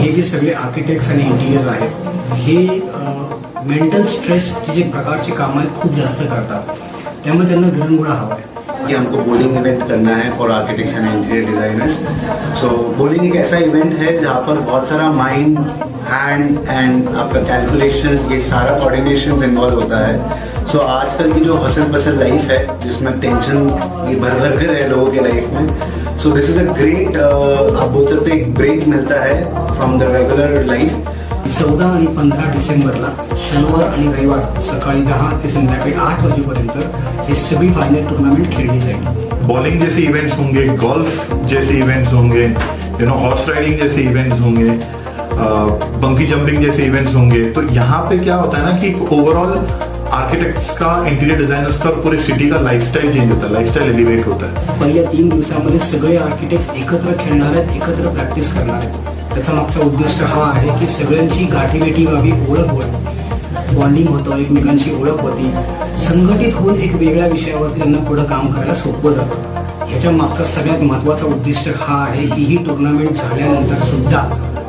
हे जे सगळे आर्किटेक्ट्स आणि इंटिरियर्स आहेत, हे मेंटल स्ट्रेसचे जे प्रकारचे काम आहेत, खूप जास्त करतात. त्यामुळे त्यांना विरंगुळा हवा आहे. कि हमको बोलिंग इवेंट करना है for architects and interior designers so bowling एक ऐसा इवेंट है जहाँ पर बहुत सारा माइंड हैंड एंड आपका कैलकुलेशन ये सारा कोऑर्डिनेशन इन्वॉल्व होता है। सो आजकल की जो हसल पसल लाइफ है, जिसमें टेंशन ये भर भर कर है लोगों के लाइफ में so this is a great आप बोल सकते हैं एक ब्रेक मिलता है फ्रॉम द रेगुलर लाइफ चौदा आणि पंधरा डिसेंबरला शनिवार आणि रविवार सकाळी दहा ते संध्याकाळी आठ वाजेपर्यंत हे सगळी फायनल टुर्नामेंट खेळली जाईल. बॉलिंग जैसे इवेंट्स होंगे गोल्फ जैसे इवेंट्स होंगे यू नो हॉर्स राइडिंग जैसे इवेंट्स होंगे बंकी जंपिंग जैसे इवेंट्स होंगे। तो यहाँ पे क्या होता है ना कि ओवरऑल आर्किटेक्ट्स का इंटीरियर डिजाइनर्स का पूरी सिटी का लाइफस्टाइल चेंज होता है लाइफस्टाइल एलिवेट होता. है पहिल्या तीन दिवसामध्ये सगळे आर्किटेक्ट एकत्र खेळणार आहेत एकत्र प्रॅक्टिस करणार आहेत. त्याचा मागचा उद्दिष्ट हा आहे की सगळ्यांची गाठीभेटी व्हावी ओळख व्हावी. बॉन्डिंग होतं एकमेकांची ओळख होती. संघटित होऊन एक वेगळ्या विषयावरती त्यांना पुढे काम करायला सोपं जातं. ह्याच्या मागचा सगळ्यात महत्त्वाचा उद्दिष्ट हा आहे की ही टुर्नामेंट झाल्यानंतर सुद्धा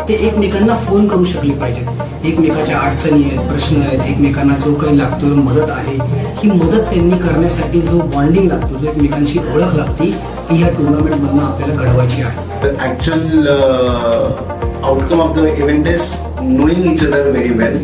ते एकमेकांना फोन करू शकले पाहिजेत. एकमेकाच्या अडचणी आहेत प्रश्न आहेत एकमेकांना जो काही लागतो मदत आहे ही मदत त्यांनी करण्यासाठी जो बॉन्डिंग लागतो जो एकमेकांची ओळख लागते ती ह्या टुर्नामेंटमधनं आपल्याला घडवायची आहे. Actual outcome of the event is knowing each other very well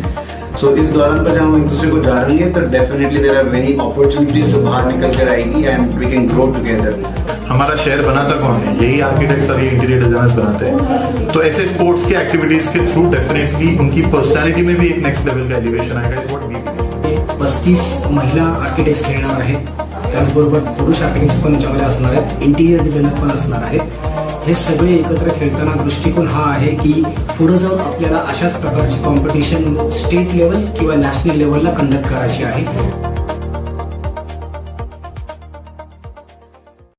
so इस दौरान पर जब हम एक दूसरे को जानेंगे तो definitely there are very opportunities जो बाहर निकल कर आएगी and we can grow together हमारा शहर बनाता कौन है? यही आर्किटेक्ट और ये इंटीरियर डिजाइनर्स बनाते हैं। तो ऐसे स्पोर्ट्स की एक्टिविटीज के थ्रू डेफिनेटली उनकी पर्सनालिटी में भी एक नेक्स्ट लेवल का एलिवेशन आएगा इज वॉट वी पस्तीस महिला आर्किटेक्ट खेळणार आहेत. त्याचबरोबर पुरुष आर्किटेक्ट पण याच्यामध्ये असणार आहेत इंटिरियर डिझायनर पण असणार आहेत. हे सगळे एकत्र खेळताना दृष्टिकोन हा आहे की पुढे जाऊन आपल्याला अशाच प्रकारची कॉम्पिटिशन स्टेट लेवल किंवा नॅशनल लेवलला कंडक्ट करायची आहे.